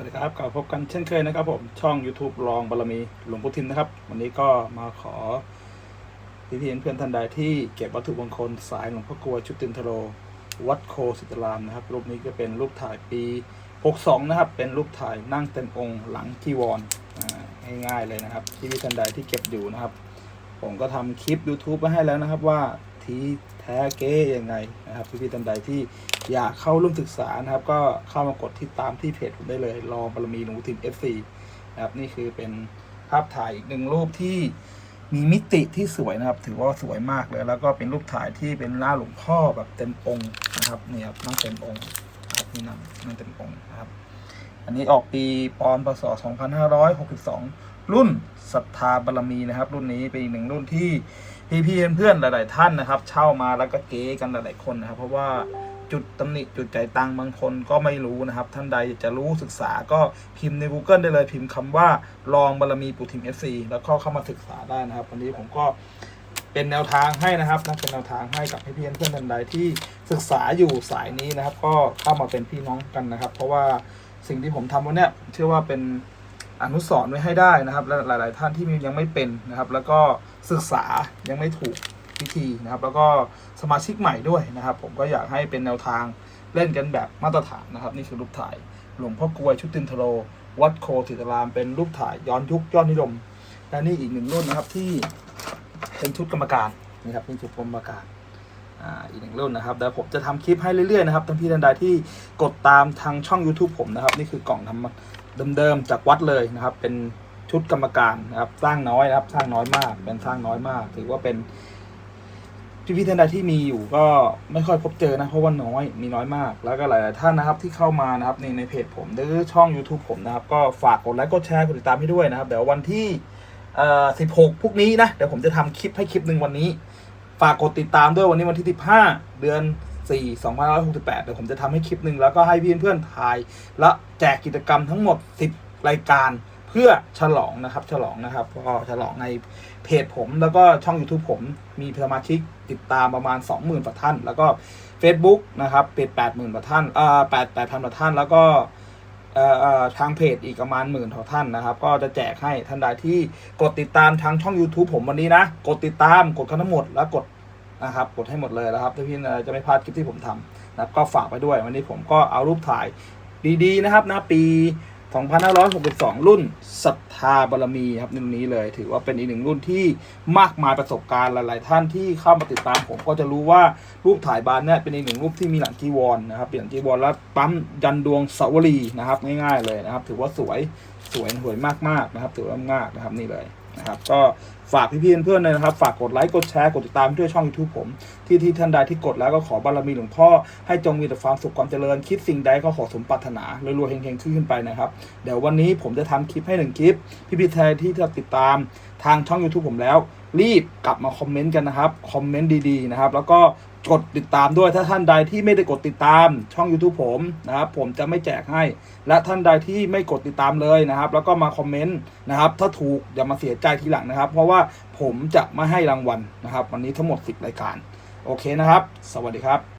สวัสดีครับกลับพบกันเช่นเคยนะครับผมช่อง YouTube รองบารมีหลวงปู่ทิมนะครับ วันนี้ก็มาขอพี่พี่เพื่อนท่านใดที่เก็บวัตถุมงคลสายหลวงพ่อกลวยชุดตินทโร วัดโคสิตารามนะครับ รูปนี้ก็เป็นรูปถ่ายปี 62 นะครับ เป็นรูปถ่ายนั่งเต็มองค์หลังจีวรอ่าง่ายๆเลยนะครับพี่พี่ท่านใดที่เก็บอยู่นะครับ ผมก็ทำคลิป YouTube มาให้แล้วนะครับว่า ทีแท้เก๊ยังไงนะครับพี่พี่ท่านใดที่อยากเข้าร่วมศึกษานะครับ ก็เข้ามากดที่ตามที่เพจผมได้เลยรอบารมีหลวงปู่ทิม FC นะครับนี่คือเป็นภาพถ่ายอีกหนึ่งรูปที่มีมิติที่สวยนะครับ ถือว่าสวยมากเลย แล้วก็เป็นรูปถ่ายที่เป็นหน้าหลวงพ่อแบบเต็มองค์นะครับนี่ครับนั่งเต็มองค์นะครับนี่นั่งนั่งเต็มองค์นะครับ อันนี้ออกปีปอนพศ2562 รุ่นศรัทธาบารมีนะครับ รุ่นนี้เป็นอีกหนึ่งรุ่นที่พี่ๆเพื่อนๆหลาย ๆ ท่านนะครับ เช่ามาแล้วก็เก๊กันหลายๆคนนะครับ เพราะว่าจุดตำหนิจุดใจตังบางคนก็ไม่รู้นะครับ ท่านใดจะรู้ศึกษาก็พิมพ์ใน Google ได้เลยพิมพ์คำว่าลองบารมีปู่ทิม FC แล้วก็เข้ามาศึกษาได้นะครับ วันนี้ผมก็เป็นแนวทางให้นะครับนะเป็นแนวทางให้กับพี่ๆเพื่อนท่านใดที่ศึกษาอยู่สายนี้นะครับ ก็เข้ามาเป็นพี่น้องกันนะครับ เพราะว่า สิ่งที่ผมทำวันเนี้ยเชื่อว่าเป็นอนุสรณ์ไว้ให้ได้นะครับ และหลาย ๆ ท่านที่ยังไม่เป็นนะครับ แล้วก็ศึกษายังไม่ถูกวิธีนะครับ แล้วก็สมาชิกใหม่ด้วยนะครับ ผมก็อยากให้เป็นแนวทางเล่นกันแบบมาตรฐานนะครับ นี่คือรูปถ่ายหลวงพ่อกลวยชุดตินทโล วัดโคติตรามเป็นรูปถ่ายย้อนยุคยอดนิยมและนี่อีกหนึ่งรุ่นนะครับที่เป็นชุดกรรมการนี่ครับเป็นชุดกรรมการ อีกหนึ่งรุ่นนะครับเดี๋ยวผมจะทำคลิปให้เรื่อยๆนะครับท่านพี่ท่านใดที่กดตามทางช่อง YouTube ผมนะครับ นี่คือกล่องทำเดิมๆจากวัดเลยนะครับ เป็นชุดกรรมการนะครับสร้างน้อยนะครับสร้างน้อยมาก เป็นสร้างน้อยมาก ถือว่าเป็นพี่พี่ๆท่านใดที่มีอยู่ก็ไม่ค่อยพบเจอนะเพราะว่าน้อยมีน้อยมาก แล้วก็หลาย ๆ ท่านนะครับที่เข้ามานะครับในในเพจผมหรือช่อง YouTube ผมนะครับ ก็ฝากกดไลค์กดแชร์กดติดตามให้ด้วยนะครับเดี๋ยววันที่เอ่อ16พรุ่งนี้นะเดี๋ยวผมจะทำคลิปให้คลิปหนึ่งวันนี้ ฝากกดติดตามด้วยวันนี้วันที่ 15 เดือน 4 2568 เดี๋ยวผมจะทำให้คลิปหนึ่งแล้วก็ให้พี่เพื่อนๆถ่าย และแจกกิจกรรมทั้งหมด 10 รายการเพื่อฉลองนะครับ ฉลองนะครับก็ฉลองในเพจผม แล้วก็ช่อง YouTube ผมมีสมาชิกติดตามประมาณ 20,000กว่าท่าน แล้วก็ Facebook นะครับเป็น80,000กว่าท่านอ่า8 8,000กว่าท่านแล้วก็ ทางเพจอีกประมาณหมื่นท่านนะครับ ก็จะแจกให้ท่านใดที่กดติดตามทางช่อง YouTube ผมวันนี้นะ กดติดตามกดกันทั้งหมดแล้วกดนะครับกดให้หมดเลยนะครับถ้าพี่เอ่จะไม่พลาดคลิปที่ผมทำนะก็ฝากไปด้วย วันนี้ผมก็เอารูปถ่ายดีๆนะครับนะปี 2562 รุ่นศรัทธาบารมีครับรุ่นนี้เลย ถือว่าเป็นอีกหนึ่งรุ่นที่มากมายประสบการณ์หลาย ๆ ท่านที่เข้ามาติดตามผมก็จะรู้ว่ารูปถ่ายบานเนี่ยเป็นอีกหนึ่งรูปที่มีหลังจีวรนะครับเปลี่ยนจีวรแล้วปั๊มยันดวงสาวรีนะครับง่าย ๆ เลยนะครับ ถือว่าสวยสวยสวยมาก ๆ นะครับถือว่ามากนะครับนี่เลย นะครับก็ฝากพี่ๆเพื่อนๆเลยนะครับ ฝากกดไลค์กดแชร์กดติดตามด้วยช่อง YouTube ผม ที่ที่ท่านใดที่กดแล้วก็ขอบารมีหลวงพ่อ ให้จงมีแต่ความสุขความเจริญ คิดสิ่งใดก็ขอสมปรารถนารวยๆเฮงๆขึ้นไปนะครับ เดี๋ยววันนี้ผมจะทำคลิปให้หนึ่งคลิปพี่พี่ๆแทนที่จะติดตามทางช่อง YouTube ผมแล้ว รีบกลับมาคอมเมนต์กันนะครับ คอมเมนต์ดีๆนะครับ แล้วก็กดติดตามด้วยถ้าท่านใดที่ไม่ได้กดติดตามช่อง YouTube ผมนะครับ ผมจะไม่แจกให้ และท่านใดที่ไม่กดติดตามเลยนะครับ แล้วก็มาคอมเมนต์นะครับ ถ้าถูกอย่ามาเสียใจทีหลังนะครับ เพราะว่าผมจะไม่ให้รางวัลนะครับ วันนี้ทั้งหมด10รายการ โอเคนะครับ สวัสดีครับ